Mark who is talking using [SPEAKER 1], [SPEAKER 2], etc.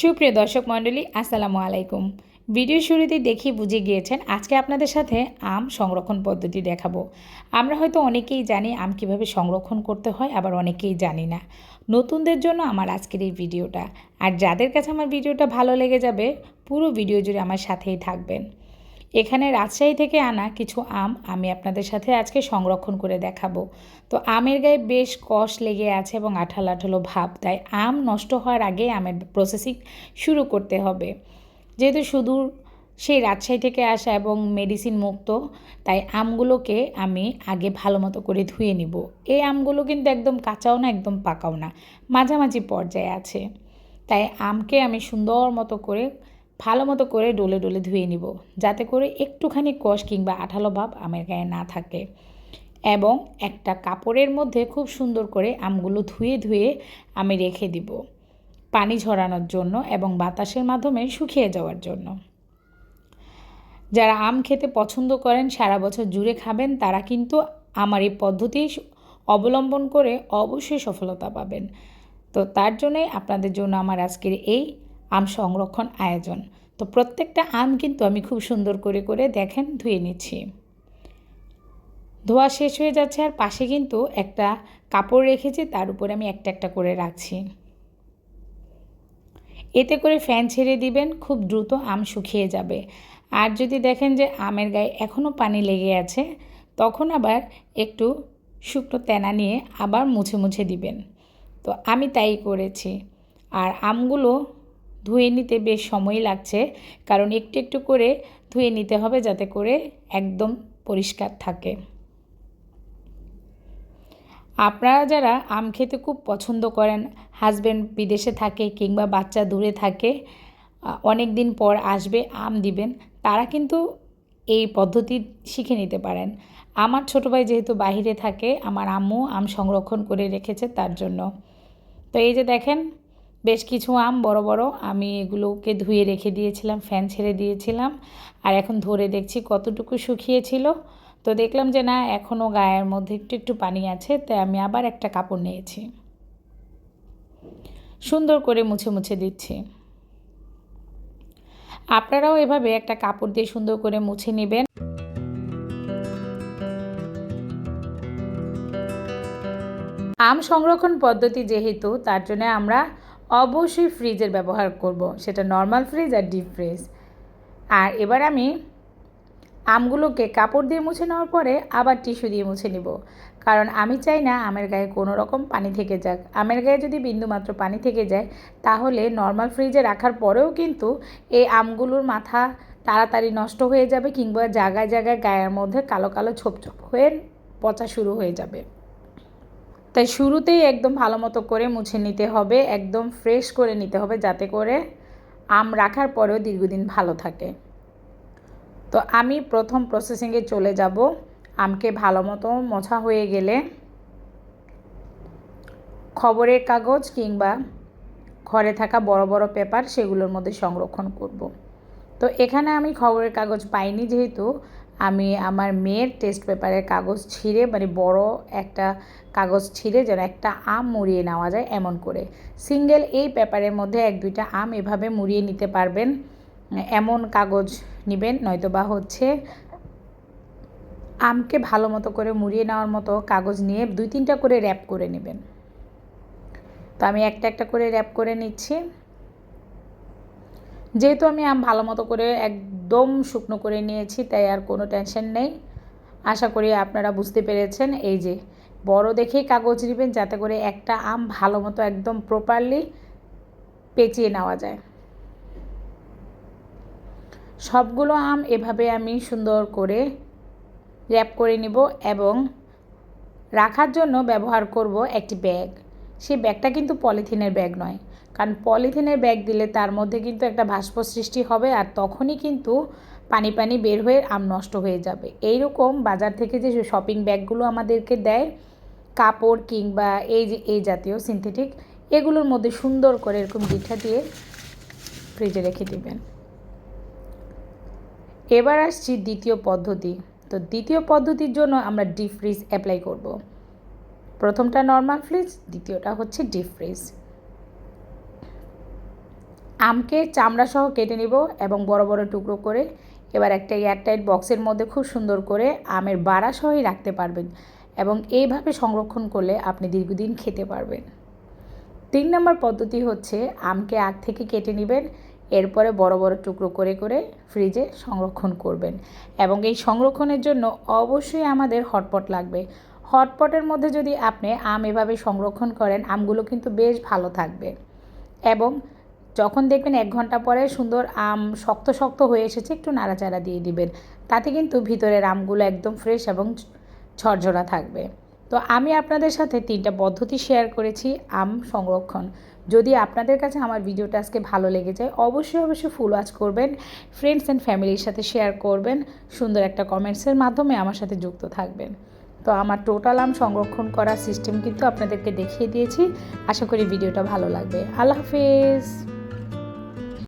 [SPEAKER 1] সুপ্রিয় দর্শক মণ্ডলী, আসসালামু আলাইকুম। ভিডিও শুরুতেই দেখি বুঝে গিয়েছেন, আজকে আপনাদের সাথে আম সংরক্ষণ পদ্ধতি দেখাবো। আমরা হয়তো অনেকেই জানি আম কীভাবে সংরক্ষণ করতে হয়, আবার অনেকেই জানি না। নতুনদের জন্য আমার আজকের এই ভিডিওটা। আর যাদের কাছে আমার ভিডিওটা ভালো লেগে যাবে, পুরো ভিডিও জুড়ে আমার সাথেই থাকবেন। এখানে রাজশাহী থেকে আনা কিছু আম আমি আপনাদের সাথে আজকে সংরক্ষণ করে দেখাবো। তো আমের গায়ে বেশ কষ লেগে আছে এবং আঠালো আঠালো ভাব, তাই আম নষ্ট হওয়ার আগে আমের প্রসেসিং শুরু করতে হবে। যেহেতু শুধু সেই রাজশাহী থেকে আসা এবং মেডিসিন মুক্ত, তাই আমগুলোকে আমি আগে ভালো মতো করে ধুয়ে নিব। এই আমগুলো কিন্তু একদম কাঁচাও না, একদম পাকাও না, মাঝামাঝি পর্যায়ে আছে। তাই আমকে আমি সুন্দর মতো করে ভালো মতো করে ডলে ডলে ধুয়ে নিব। যাতে করে একটুখানি কষ কিংবা আঠালো ভাব আমের গায়ে না থাকে। এবং একটা কাপড়ের মধ্যে খুব সুন্দর করে আমগুলো ধুয়ে ধুয়ে আমি রেখে দিব। পানি ঝরানোর জন্য এবং বাতাসের মাধ্যমে শুকিয়ে যাওয়ার জন্য। যারা আম খেতে পছন্দ করেন, সারা বছর জুড়ে খাবেন, তারা কিন্তু আমার এই পদ্ধতি অবলম্বন করে অবশ্যই সফলতা পাবেন। তো তার জন্যই আপনাদের জন্য আমার আজকের এই আম সংরক্ষণ আয়োজন। তো প্রত্যেকটা আম কিন্তু আমি খুব সুন্দর করে করে দেখেন ধুয়ে নিচ্ছি। ধোয়া শেষ হয়ে যাচ্ছে আর পাশে কিন্তু একটা কাপড় রেখেছি, তার উপরে আমি একটা একটা করে রাখছি। এতে করে ফ্যান ছেড়ে দিবেন, খুব দ্রুত আম শুকিয়ে যাবে। আর যদি দেখেন যে আমের গায়ে এখনও পানি লেগে আছে, তখন আবার একটু শুকনো তেনা নিয়ে আবার মুছে মুছে দিবেন। তো আমি তাই করেছি। আর আমগুলো ধুয়ে নিতে বেশ সময় লাগছে। কারণ একটু একটু করে ধুয়ে নিতে হবে যাতে করে একদম পরিষ্কার থাকে। আপনারা যারা আম খেতে খুব পছন্দ করেন হাজব্যান্ড বিদেশে থাকে কিংবা বাচ্চা দূরে থাকে অনেক দিন পর আসবে, আম দিবেন, তারা কিন্তু এই পদ্ধতি শিখে নিতে পারেন। আমার ছোটো ভাই যেহেতু বাহিরে থাকে, আমার আম্মু আম সংরক্ষণ করে রেখেছে তার জন্য। তো এই যে দেখেন বেশ কিছু আম, বড় বড় আমি এগুলোকে ধুয়ে রেখে দিয়েছিলাম, ফ্যান ছেড়ে দিয়েছিলাম। আর এখন ধরে দেখছি কতটুকু শুকিয়েছিল তো দেখলাম যে না এখনও গায়ের মধ্যে একটু একটু পানি আছে, তাই আমি আবার একটা কাপড় নিয়েছি। সুন্দর করে মুছে মুছে দিচ্ছি। আপনারাও এভাবে একটা কাপড় দিয়ে সুন্দর করে মুছে নেবেন। আম সংরক্ষণ পদ্ধতি যেহেতু, তার জন্য আমরা অবশ্যই ফ্রিজের ব্যবহার করব। সেটা নর্মাল ফ্রিজ আর ডিপ ফ্রিজ আর এবার আমি আমগুলোকে কাপড় দিয়ে মুছে নেওয়ার পরে আবার টিস্যু দিয়ে মুছে নিব। কারণ আমি চাই না আমের গায়ে কোনো রকম পানি থেকে যাক। আমের গায়ে যদি বিন্দুমাত্র পানি থেকে যায়, তাহলে নর্মাল ফ্রিজে রাখার পরেও কিন্তু এই আমগুলোর মাথা তাড়াতাড়ি নষ্ট হয়ে যাবে কিংবা জায়গায় জায়গায় গায়ের মধ্যে কালো কালো ছোপ ছোপ হয়ে পচা শুরু হয়ে যাবে। তাই শুরুতেই একদম ভালো মতো করে মুছে নিতে হবে, একদম ফ্রেশ করে নিতে হবে যাতে করে আম রাখার পরেও দীর্ঘদিন ভালো থাকে তো আমি প্রথম প্রসেসিংয়ে চলে যাব, আমকে ভালো মতো মোছা হয়ে গেলে খবরের কাগজ কিংবা ঘরে থাকা বড় বড় পেপার সেগুলোর মধ্যে সংরক্ষণ করব। তো এখানে আমি খবরের কাগজ পাইনি যেহেতু আমি আমার মেয়ের টেস্ট পেপারের কাগজ ছিঁড়ে মানে বড় একটা কাগজ ছিঁড়ে যেন একটা আম মুড়িয়ে নেওয়া যায় এমন করে। সিঙ্গেল এই পেপারের মধ্যে এক দুইটা আম এভাবে মুড়িয়ে নিতে পারবেন। এমন কাগজ নেবেন, নয়তো বা হচ্ছে আমকে ভালো মতো করে মুড়িয়ে নেওয়ার মতো কাগজ নিয়ে দুই তিনটা করে র্যাপ করে নেবেন। তো আমি একটা একটা করে র্যাপ করে নিচ্ছি। যেহেতু আমি আম ভালো মতো করে একদম শুকনো করে নিয়েছি, তাই আর কোনো টেনশন নেই। আশা করি আপনারা বুঝতে পেরেছেন। এই যে, বড় দেখেই কাগজ নেবেন, যাতে করে একটা আম ভালো মতো একদম প্রপারলি পেঁচিয়ে নেওয়া যায়। সবগুলো আম এভাবে আমি সুন্দর করে র্যাপ করে নিব এবং রাখার জন্য ব্যবহার করব একটি ব্যাগ সেই ব্যাগটা কিন্তু পলিথিনের ব্যাগ নয়। কারণ পলিথিনের ব্যাগ দিলে তার মধ্যে কিন্তু একটা ভাস্প সৃষ্টি হবে আর তখনই কিন্তু পানি পানি বের হয়ে আম নষ্ট হয়ে যাবে। এই রকম বাজার থেকে যে শপিং ব্যাগগুলো আমাদেরকে দেয়, কাপড় কিংবা এই যে, এই জাতীয় সিনথেটিক এগুলোর মধ্যে সুন্দর করে এরকম গিঠা দিয়ে ফ্রিজে রেখে দেবেন। এবার আসছি দ্বিতীয় পদ্ধতি। তো দ্বিতীয় পদ্ধতির জন্য আমরা ডিপ ফ্রিজ অ্যাপ্লাই করব। প্রথমটা নর্মাল ফ্রিজ দ্বিতীয়টা হচ্ছে ডিপ ফ্রিজ আমকে চামড়া সহ কেটে নিব এবং বড় বড় টুকরো করে এবার একটা এয়ারটাইট বক্সের মধ্যে খুব সুন্দর করে আমের বাড়া সহই রাখতে পারবেন এবং এইভাবে সংরক্ষণ করলে আপনি দীর্ঘদিন খেতে পারবেন। তিন নম্বর পদ্ধতি হচ্ছে আমকে আগ থেকে কেটে নেবেন, এরপরে বড় বড় টুকরো করে করে ফ্রিজে সংরক্ষণ করবেন এবং এই সংরক্ষণের জন্য অবশ্যই আমাদের হটপট লাগবে। হটপটের মধ্যে যদি আপনি আম এভাবে সংরক্ষণ করেন, আমগুলো কিন্তু বেশ ভালো থাকবে এবং যখন দেখবেন এক ঘণ্টা পরে সুন্দর আম শক্ত শক্ত হয়ে এসেছে, একটু নাড়াচাড়া দিয়ে দিবেন। তাতে কিন্তু ভিতরের আমগুলো একদম ফ্রেশ এবং ঝরঝরা থাকবে। তো আমি আপনাদের সাথে তিনটা পদ্ধতি শেয়ার করেছি, আম সংরক্ষণ। যদি আপনাদের কাছে আমার ভিডিওটা আজকে ভালো লেগে যায়, অবশ্যই অবশ্যই ফুল ওয়াচ করবেন ফ্রেন্ডস অ্যান্ড ফ্যামিলির সাথে শেয়ার করবেন, সুন্দর একটা কমেন্টসের মাধ্যমে আমার সাথে যুক্ত থাকবেন। তো আমার টোটাল আম সংরক্ষণ করার সিস্টেম কিন্তু আপনাদেরকে দেখিয়ে দিয়েছি। আশা করি ভিডিওটা ভালো লাগবে। আল্লাহ হাফেজ!